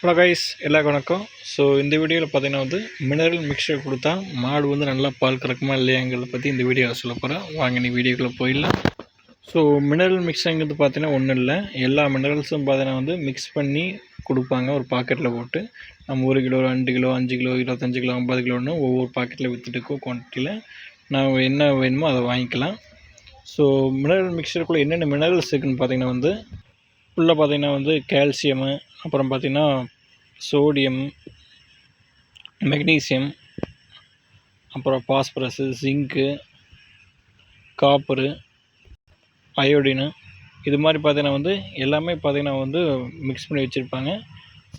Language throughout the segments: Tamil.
ஹலோ கைஸ் எல்லாருக்கும் வணக்கம். ஸோ இந்த வீடியோவில் பார்த்தீங்கன்னா வந்து மினரல் மிக்சர் கொடுத்தா மாடு வந்து நல்லா பால் கறக்குமா இல்லையாங்கிறத பற்றி இந்த வீடியோவில் சொல்ல போகிறேன் வாங்க நீ வீடியோக்குள்ளே போயிடலாம். ஸோ மினரல் மிக்ஸுங்கிறது பார்த்தீங்கன்னா ஒன்றும் இல்லை. எல்லா மினரல்ஸும் பார்த்தீங்கன்னா வந்து மிக்ஸ் பண்ணி கொடுப்பாங்க. ஒரு பாக்கெட்டில் போட்டு. நம்ம ஒரு கிலோ ரெண்டு கிலோ அஞ்சு கிலோ இருபத்தஞ்சு கிலோ ஐம்பது கிலோன்னு ஒவ்வொரு பாக்கெட்டில் விற்றுட்டு இருக்கோம் குவான்டிட்டியில் நான் என்ன வேணுமோ அதை வாங்கிக்கலாம். ஸோ மினரல் மிக்சருக்குள்ளே என்னென்ன மினரல்ஸ் இருக்குதுன்னு பார்த்தீங்கன்னா வந்து உள்ளே பார்த்தீங்கன்னா வந்து கால்சியமு அப்புறம் பார்த்திங்கன்னா சோடியம் மெக்னீசியம் அப்புறம் பாஸ்பரஸு ஜிங்க்கு காப்பரு அயோடினு இது மாதிரி பார்த்தீங்கன்னா வந்து எல்லாமே பார்த்தீங்கன்னா வந்து மிக்ஸ் பண்ணி வச்சுருப்பாங்க.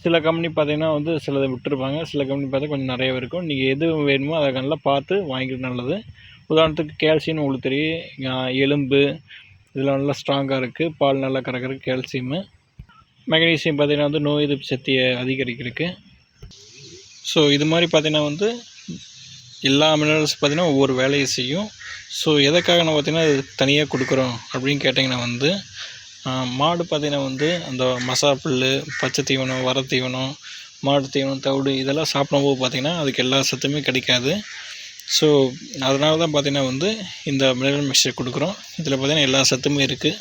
சில கம்பெனி பார்த்திங்கன்னா வந்து சிலதை விட்டுருப்பாங்க. சில கம்பெனி பார்த்தா கொஞ்சம் நிறையவே இருக்கும். நீங்கள் எது வேணுமோ அதை நல்லா பார்த்து வாங்கிக்கிறது நல்லது. உதாரணத்துக்கு கேல்சியம்னு உங்களுக்கு தெரியும். எலும்பு இதெல்லாம் நல்லா ஸ்ட்ராங்காக இருக்குது பால் நல்லா கறக்கிறதுக்கு கேல்சியமு மெக்னீசியம் பார்த்திங்கன்னா வந்து நோய் எதிர்ப்பு சக்தியை அதிகரிக்கிறதுக்கு. ஸோ இது மாதிரி பார்த்திங்கன்னா வந்து எல்லா மினரல்ஸ் பார்த்திங்கன்னா ஒவ்வொரு வேலையை செய்யும். ஸோ எதுக்காக நம்ம பார்த்திங்கன்னா இது தனியாக கொடுக்குறோம் அப்படின்னு கேட்டிங்கன்னா வந்து மாடு பார்த்திங்கன்னா வந்து அந்த மசா புல் பச்சை தீவனம் வர தீவனம் மாடு தீவனம் தவிடு இதெல்லாம் சாப்பிடும்போது பார்த்திங்கன்னா அதுக்கு எல்லா சத்துமே கிடைக்காது. ஸோ அதனால தான் பார்த்திங்கன்னா வந்து இந்த மினரல் மிக்சர் கொடுக்குறோம். இதில் பார்த்திங்கன்னா எல்லா சத்துமே இருக்குது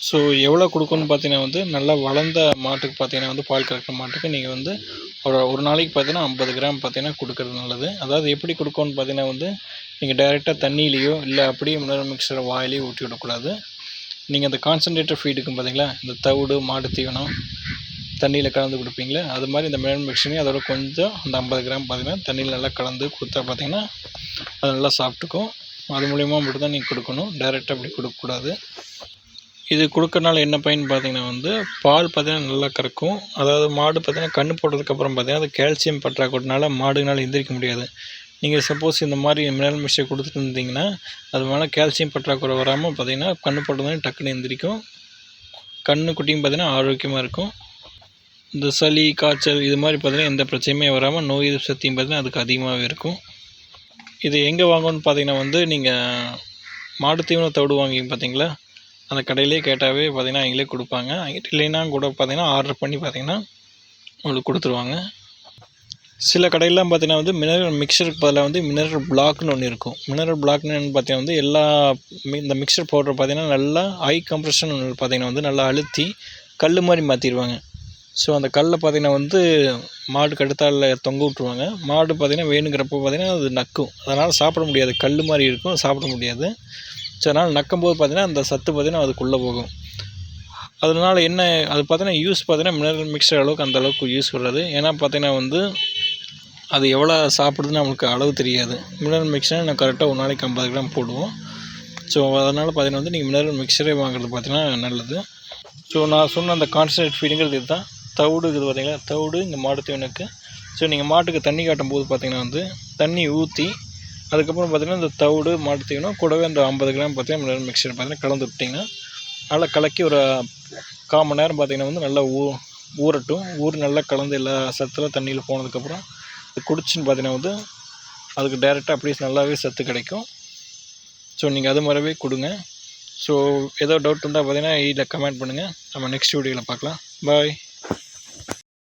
ஸோ எவ்வளோ கொடுக்கணும்னு பார்த்தீங்கன்னா வந்து நல்லா வளர்ந்த மாட்டுக்கு பார்த்தீங்கன்னா வந்து பால் கறக்கிற மாட்டுக்கு நீங்கள் வந்து ஒரு ஒரு நாளைக்கு பார்த்தீங்கன்னா ஐம்பது கிராம் பார்த்தீங்கன்னா கொடுக்குறது நல்லது. அதாவது எப்படி கொடுக்கணும்னு பார்த்தீங்கன்னா வந்து நீங்கள் டைரெக்டாக தண்ணியிலையோ இல்லை அப்படியே மினரல் மிக்சரை வாயிலையோ ஊற்றி விடக்கூடாது. நீங்கள் அந்த கான்சன்ட்ரேட்டர் ஃபீடுக்கும் பார்த்தீங்களா இந்த தவிடு மாடு தீவனம் தண்ணியில் கலந்து கொடுப்பீங்களே அது மாதிரி இந்த மினரல் மிக்சரையும் அதோட கொஞ்சம் அந்த ஐம்பது கிராம் பார்த்தீங்கன்னா தண்ணியில் நல்லா கலந்து கொடுத்தா பார்த்தீங்கன்னா அது நல்லா சாப்பிட்டுக்கும். அது மூலிமா மட்டும்தான் நீங்கள் கொடுக்கணும். டைரெக்டாக அப்படி கொடுக்கக்கூடாது. இது கொடுக்கறனால என்ன பயன் பார்த்தீங்கன்னா வந்து பால் பார்த்தீங்கன்னா நல்லா கறக்கும். அதாவது மாடு பார்த்தீங்கன்னா கன்று போட்டதுக்கப்புறம் பார்த்தீங்கன்னா அது கால்சியம் பற்றாக்குறைனால மாடுனால் எந்திரிக்க முடியாது. நீங்கள் சப்போஸ் இந்த மாதிரி மினரல் மிக்சர் கொடுத்துட்டு இருந்தீங்கன்னா அது மேலே கால்சியம் பற்றாக்குறை வராமல் பார்த்தீங்கன்னா கன்று போட்டதும் டக்குன்னு எந்திரிக்கும். கன்று குட்டியும் பார்த்தீங்கன்னா ஆரோக்கியமாக இருக்கும். இந்த சளி காய்ச்சல் இது மாதிரி பார்த்தீங்கன்னா எந்த பிரச்சனையுமே வராமல் நோய் எதிர்ப்பு சக்தியும் பார்த்தீங்கன்னா அதுக்கு அதிகமாகவே இருக்கும். இது எங்கே வாங்கணும்னு பார்த்தீங்கன்னா வந்து நீங்கள் மாடு தீவனம் தவிடு வாங்கி பார்த்தீங்களா? அந்த கடையிலே கேட்டாவே பார்த்திங்கன்னா அவங்களே கொடுப்பாங்க. இல்லைன்னா கூட பார்த்தீங்கன்னா ஆர்டர் பண்ணி பார்த்தீங்கன்னா உங்களுக்கு கொடுத்துருவாங்க. சில கடையிலாம் பார்த்தீங்கன்னா வந்து மினரல் மிக்சருக்கு பதிலாக வந்து மினரல் பிளாக்னு ஒன்று இருக்கும். மினரல் பிளாக்னு பார்த்தீங்கன்னா வந்து எல்லா இந்த மிக்சர் பவுடர் பார்த்திங்கன்னா நல்லா ஹை கம்ப்ரெஷன் பார்த்தீங்கன்னா வந்து நல்லா அழுத்தி கல் மாதிரி மாற்றிடுவாங்க ஸோ அந்த கல்லை பார்த்தீங்கன்னா வந்து மாடு கடுத்தாலில் தொங்க விட்ருவாங்க மாடு பார்த்திங்கன்னா வேணுங்கிறப்போ பார்த்திங்கன்னா அது நக்கும். அதனால் சாப்பிட முடியாது. கல் மாதிரி இருக்கும் சாப்பிட முடியாது. ஸோ அதனால் நக்கும்போது பார்த்தீங்கன்னா அந்த சத்து பார்த்தீங்கன்னா அதுக்குள்ளே போகும். அதனால் என்ன அது பார்த்தீங்கன்னா யூஸ் பார்த்தீங்கன்னா மினரல் மிக்சர் அளவுக்கு அந்த அளவுக்கு யூஸ் வராது ஏன்னா பார்த்தீங்கன்னா வந்து அது எவ்வளோ சாப்பிடுதுன்னு நம்மளுக்கு அளவு தெரியாது. மினரல் மிக்சர் நான் கரெக்டாக ஒரு நாளைக்கு ஐம்பது கிராம் போடுவோம். ஸோ அதனால் பார்த்தீங்கன்னா வந்து நீங்கள் மினரல் மிக்சரே வாங்குறது பார்த்தீங்கன்னா நல்லது. ஸோ நான் சொன்ன அந்த கான்சன்ட்ரேட் ஃபீடுங்கிறது இதுதான். தவிடு இது பார்த்தீங்கன்னா தவிடு இங்கே மாடு தீவனுக்கு ஸோ நீங்கள் மாட்டுக்கு தண்ணி காட்டும் போது பார்த்தீங்கன்னா வந்து தண்ணி ஊற்றி அதுக்கப்புறம் பார்த்திங்கன்னா இந்த தவிடு மாட்டு தீவனம் கூடவே அந்த ஐம்பது கிராம் பார்த்திங்கன்னா மிக்சர் பார்த்திங்கன்னா கலந்து விட்டிங்கன்னா நல்லா கலக்கி ஒரு கால் மணி நேரம் பார்த்திங்கன்னா வந்து நல்லா ஊ ஊறட்டும். ஊர் நல்லா கலந்து எல்லா சத்தில் தண்ணியில் போனதுக்கப்புறம் குடிச்சுன்னு பார்த்தீங்கன்னா வந்து அதுக்கு டேரெக்டாக அப்படியே நல்லாவே சத்து கிடைக்கும். ஸோ நீங்கள் அது மாதிரிவே கொடுங்க. ஸோ ஏதோ டவுட் இருந்தால் பார்த்தீங்கன்னா இதில் கமெண்ட் பண்ணுங்கள் நம்ம நெக்ஸ்ட் வீடியோவில் பார்க்கலாம். பாய்